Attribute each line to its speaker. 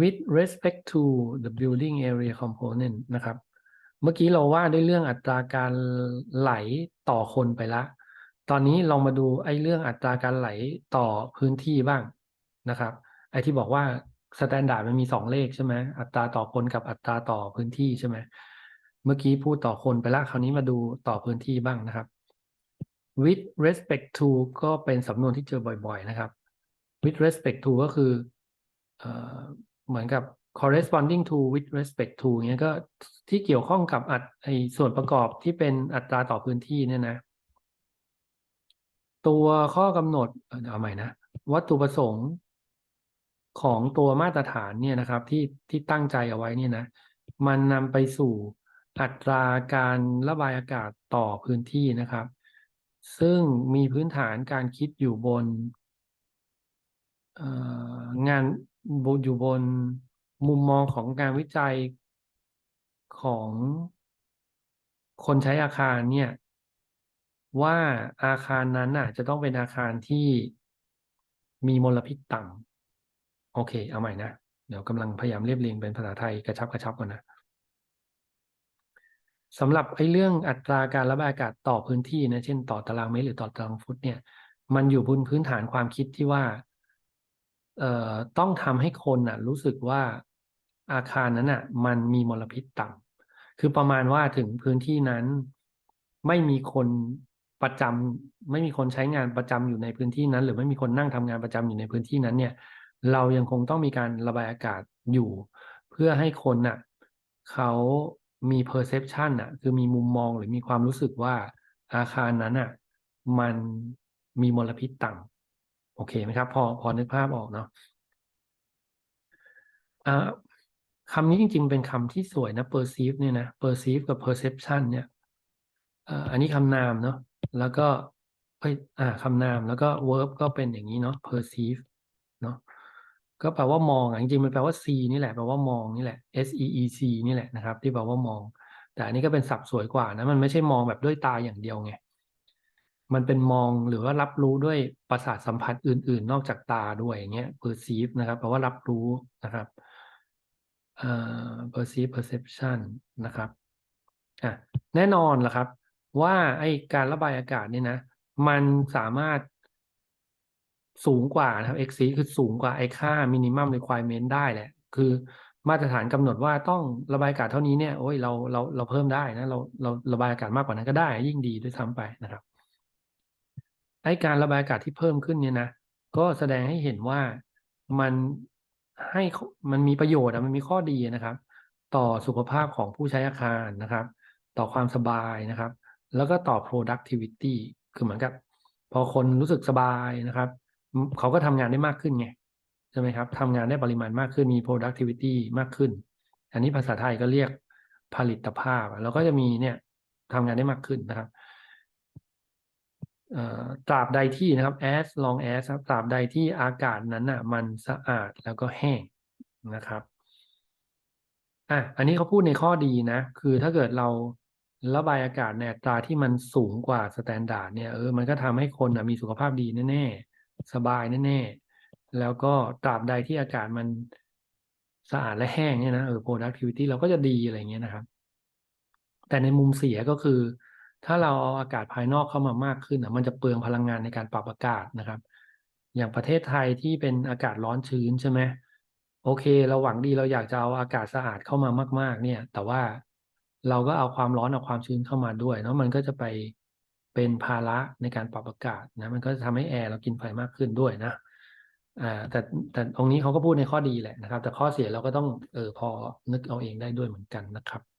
Speaker 1: with respect to the building area component นะครับ เมื่อกี้เราว่าด้วยเรื่องอัตราการไหลต่อคนไปละ ตอนนี้ลองมาดูไอ้เรื่องอัตราการไหลต่อพื้นที่บ้างนะครับ ไอ้ที่บอกว่าสแตนดาร์ดมันมีสองเลขใช่ไหมอัตราต่อคนกับอัตราต่อพื้นที่ใช่ไหมเมื่อกี้พูดต่อคนไปละคราวนี้มาดูต่อพื้นที่บ้างนะครับ with respect to ก็เป็นสำนวนที่เจอบ่อย ๆ นะครับ with respect to ก็คือ เหมือนกับ corresponding to with respect to เงี้ยก็ที่เกี่ยวข้องกับอัดไอส่วนประกอบที่เป็นอัตราต่อพื้นที่เนี่ยนะ ตัวข้อกำหนดเอาใหม่นะ วัตถุประสงค์ของตัวมาตรฐานเนี่ยนะครับที่ที่ตั้งใจเอาไว้เนี่ยนะ มันนำไปสู่อัตราการระบายอากาศต่อพื้นที่นะครับ ซึ่งมีพื้นฐานการคิดอยู่บนงาน อยู่บนมุมมองของการวิจัยของคนใช้อาคารเนี่ย ว่าอาคารนั้นน่ะ จะต้องเป็นอาคารที่มีมลพิษต่ำโอเค เอาใหม่นะ เดี๋ยวกำลังพยายามเรียบเรียงเป็นภาษาไทยกระชับกระชับก่อนนะสำหรับไอ้เรื่องอัตราการระบายอากาศต่อพื้นที่นะ เช่น ต่อตารางเมตรหรือต่อตารางฟุตเนี่ย มันอยู่บนพื้นฐานความคิดที่ว่า ต้องทำให้คนน่ะรู้สึกว่าอาคารนั้นน่ะมันมีมลพิษต่ำคือประมาณว่าถึงพื้นที่นั้นไม่มีคนประจำไม่มีคนใช้งานประจำอยู่ในพื้นที่นั้น หรือไม่มีคนนั่งทำงานประจำอยู่ในพื้นที่นั้นเนี่ย เรายังคงต้องมีการระบายอากาศอยู่ เพื่อให้คนน่ะเขามี perception น่ะคือมีมุมมองหรือมีความรู้สึกว่าอาคารนั้นน่ะมันมีมลพิษต่ำ โอเคไหมครับ พอพอนึกภาพออกเนาะคำนี้จริง ๆ เป็นคำที่สวยนะ perceive เนี่ยนะ perceive กับ perception เนี่ยอันนี้คำนามเนาะแล้วก็เอ้ยอ่าคำนามแล้วก็ verb ก็เป็นอย่างนี้เนาะ perceive เนาะก็แปลว่ามองอะจริงๆมันแปลว่า see นี่แหละแปลว่ามองนี่แหละ S E E C นี่แหละนะครับ ที่แปลว่ามอง แต่อันนี้ก็เป็นศัพท์สวยกว่านะมันไม่ใช่มองแบบด้วยตาอย่างเดียวไง มันเป็นมองหรือว่ารับรู้ด้วยประสาทสัมผัสอื่น ๆ นอกจากตาด้วยอย่างเงี้ย perceive นะครับแปลว่ารับรู้นะครับเอ่อ perceive perception นะครับอะแน่นอนล่ะครับ ว่าไอการระบายอากาศเนี่ยนะ มันสามารถสูงกว่านะครับ x คือสูงกว่าไอค่า minimum requirement ได้แหละ คือมาตรฐานกำหนดว่าต้องระบายอากาศเท่านี้เนี่ยโอ้ยเราเราเราเพิ่มได้นะเราเราระบายอากาศมากกว่านั้นก็ได้ยิ่งดีด้วยซ้ำไปนะครับ ไอ้การระบายอากาศที่เพิ่มขึ้นเนี่ยนะก็แสดงให้เห็นว่ามันให้มันมีประโยชน์อะมันมีข้อดีนะครับ ต่อสุขภาพของผู้ใช้อาคารนะครับ ต่อความสบายนะครับ แล้วก็ต่อ productivity คือเหมือนกับ พอคนรู้สึกสบายนะครับ เขาก็ทำงานได้มากขึ้นไงใช่ไหมครับทำงานได้ปริมาณมากขึ้นมี productivity มากขึ้น อันนี้ภาษาไทยก็เรียกผลิตภาพ แล้วก็จะมีเนี่ยทำงานได้มากขึ้นนะครับ ตราบใดที่นะครับ as long as ครับตราบใดที่อากาศนั้นน่ะ มันสะอาดแล้วก็แห้งนะครับอะอันนี้เขาพูดในข้อดีนะ คือถ้าเกิดเราระบายอากาศในอัตราที่มันสูงกว่าสแตนดาร์ดเนี่ยเออมันก็ทำให้คนมีสุขภาพดีแน่ๆ สบายแน่ๆ แล้วก็ตราบใดที่อากาศมันสะอาดและแห้งเนี่ยนะเออ productivity เราก็จะดีอะไรเงี้ยนะครับ แต่ในมุมเสียก็คือ ถ้าเราเอาอากาศภายนอกเข้ามามากขึ้นอะมันจะเปลืองพลังงานในการปรับอากาศนะครับ อย่างประเทศไทยที่เป็นอากาศร้อนชื้นใช่ไหมโอเค เราหวังดีเราอยากจะเอาอากาศสะอาดเข้ามามาก ๆ เนี่ย แต่ว่าเราก็เอาความร้อนเอาความชื้นเข้ามาด้วยเนาะมันก็จะไปเป็นภาระในการปรับอากาศนะมันก็จะทำให้แอร์เรากินไฟมากขึ้นด้วยนะอ่าแต่แต่ตรงนี้เขาก็พูดในข้อดีแหละนะครับ แต่ข้อเสียเราก็ต้องเออพอนึกเอาเองได้ด้วยเหมือนกันนะครับ